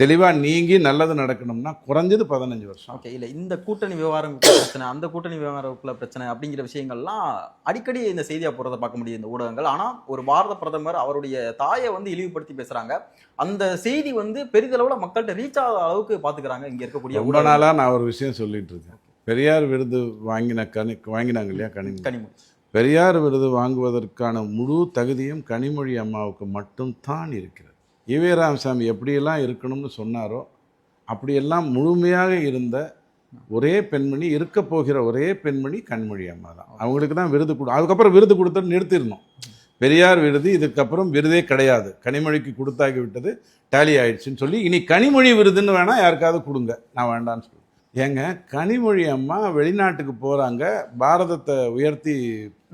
தெளிவா நீங்கி நல்லது நடக்கணும்னா குறைஞ்சது பதினஞ்சு வருஷம்.
ஓகே இல்ல இந்த கூட்டணி விவகாரங்களுக்குள்ள பிரச்சனை அந்த கூட்டணி விவகாரங்களுக்குள்ள பிரச்சனை அப்படிங்கிற விஷயங்கள்லாம் அடிக்கடி இந்த செய்தியா போறதை பார்க்க முடியுது இந்த ஊடகங்கள். ஆனா ஒரு பாரத பிரதமர் அவருடைய தாயை வந்து இழிவுபடுத்தி பேசுறாங்க. அந்த செய்தி வந்து பெரிதளவுல மக்கள்கிட்ட ரீச் ஆகாத அளவுக்கு பாத்துக்கிறாங்க இங்க இருக்கக்கூடிய
ரொம்ப நான் ஒரு விஷயம் சொல்லிட்டு இருக்கேன். பெரியார் விருது வாங்கின கனி வாங்கினாங்க இல்லையா கனிமொழி?
கனிமொழி.
பெரியார் விருது வாங்குவதற்கான முழு தகுதியும் கனிமொழி அம்மாவுக்கு மட்டும்தான் இருக்கிறது. ஈவே ராமசாமி எப்படியெல்லாம் இருக்கணும்னு சொன்னாரோ அப்படியெல்லாம் முழுமையாக இருந்த ஒரே பெண்மணி இருக்க போகிற ஒரே பெண்மணி கண்மொழி அம்மா தான். அவங்களுக்கு தான் விருது கொடு அதுக்கப்புறம் விருது கொடுத்து நிறுத்திடணும். பெரியார் விருது இதுக்கப்புறம் விருதே கிடையாது. கனிமொழிக்கு கொடுத்தாகி விட்டது டேலி ஆயிடுச்சுன்னு சொல்லி இனி கனிமொழி விருதுன்னு வேணால் யாருக்காவது கொடுங்க நான் வேண்டான்னு சொல்லுவேன் ஏங்க கனிமொழி அம்மா வெளிநாட்டுக்கு போகிறாங்க பாரதத்தை உயர்த்தி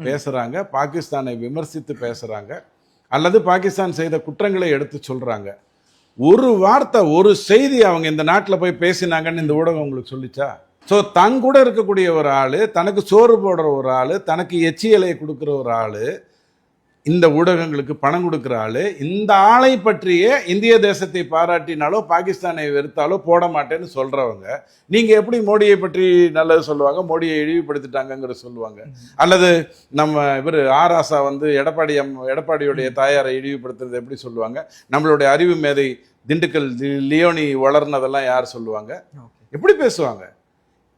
பேசுகிறாங்க பாகிஸ்தானை விமர்சித்து பேசுகிறாங்க அல்லது பாகிஸ்தான் செய்த குற்றங்களை எடுத்து சொல்கிறாங்க ஒரு வார்த்தை ஒரு செய்தி அவங்க இந்த நாட்டில் போய் பேசினாங்கன்னு இந்த ஊடகம் உங்களுக்கு சொல்லிச்சா? ஸோ தங்கூட இருக்கக்கூடிய ஒரு ஆள் தனக்கு சோறு போடுற ஒரு ஆள் தனக்கு எச்சியலை கொடுக்குற ஒரு ஆள் இந்த ஊடகங்களுக்கு பணம் கொடுக்குற ஆளு இந்த ஆளை பற்றியே இந்திய தேசத்தை பாராட்டினாலோ பாகிஸ்தானை வெறுத்தாலோ போட மாட்டேன்னு சொல்றவங்க நீங்க எப்படி மோடியை பற்றி நல்லது சொல்லுவாங்க மோடியை இழிவுபடுத்திட்டாங்கங்கிற சொல்லுவாங்க. அல்லது நம்ம இவர் ஆர் ஆசா வந்து எடப்பாடி அம் எடப்பாடியுடைய தாயாரை இழிவுபடுத்துறது எப்படி சொல்லுவாங்க? நம்மளுடைய அறிவு மேதை திண்டுக்கல் லியோனி வளர்னதெல்லாம் யார் சொல்லுவாங்க? எப்படி பேசுவாங்க?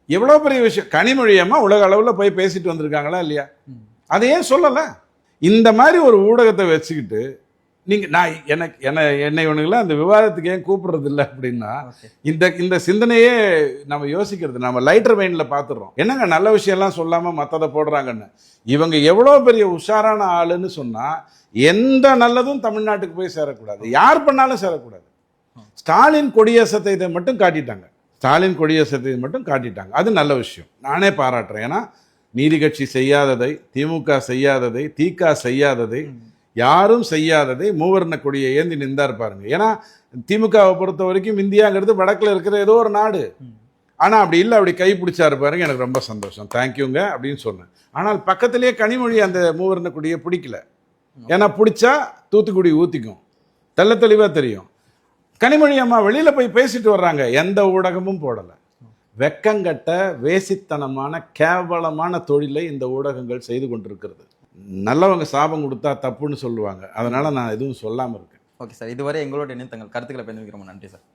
எவ்வளோ பெரிய விஷயம் கனிமொழியம்மா உலக அளவில் போய் பேசிட்டு வந்திருக்காங்களா இல்லையா. அதை ஏன் சொல்லலை. இந்த மாதிரி ஒரு ஊடகத்தை வச்சுக்கிட்டு நீங்கள் நான் எனக்கு என்ன என்னை இவனுங்களாம் அந்த விவாதத்துக்கு ஏன் கூப்பிடுறது இல்லை அப்படின்னா இந்த இந்த சிந்தனையே நம்ம யோசிக்கிறது நம்ம லைட்டர் மைண்டில் பார்த்துடுறோம். என்னங்க நல்ல விஷயம்லாம் சொல்லாமல் மற்றதை போடுறாங்கன்னு? இவங்க எவ்வளோ பெரிய உஷாரான ஆளுன்னு சொன்னால் எந்த நல்லதும் தமிழ்நாட்டுக்கு போய் சேரக்கூடாது. யார் பண்ணாலும் சேரக்கூடாது. ஸ்டாலின் கொடியேசத்தை இதை மட்டும் காட்டிட்டாங்க. ஸ்டாலின் கொடியேசத்தை மட்டும் காட்டிட்டாங்க. அது நல்ல விஷயம். நானே பாராட்டுறேன். ஏன்னா நீதி கட்சி செய்யாததை திமுக செய்யாததை திக செய்யாததை யாரும் செய்யாததை மூவர்ண கொடியை ஏந்தி நின்றார் பாருங்க. ஏன்னா திமுகவை பொறுத்த வரைக்கும் இந்தியாங்கிறது வடக்கில் இருக்கிற ஏதோ ஒரு நாடு. ஆனால் அப்படி இல்லை அப்படி கை பிடிச்சாரு பாருங்க எனக்கு ரொம்ப சந்தோஷம். தேங்க்யூங்க அப்படின்னு சொன்னேன். ஆனால் பக்கத்திலேயே கனிமொழி அந்த மூவர்ண கொடியை பிடிக்கல. ஏன்னா பிடிச்சா தூத்துக்குடி ஊற்றிக்கும் தெள்ள தெளிவாக தெரியும். கனிமொழி அம்மா வெளியில் போய் பேசிட்டு வர்றாங்க எந்த ஊடகமும் போடலை. வெக்கங்கட்ட வேசித்தனமான கேவலமான தொழிலை இந்த ஊடகங்கள் செய்து கொண்டிருக்கிறது. நல்லவங்க சாபம் கொடுத்தா தப்புன்னு சொல்லுவாங்க. அதனால நான் எதுவும் சொல்லாமல் இருக்கேன்.
Okay sir. இதுவரை எங்களோட இணையத்தங்கள் கருத்துக்களை பயந்து நன்றி சார்.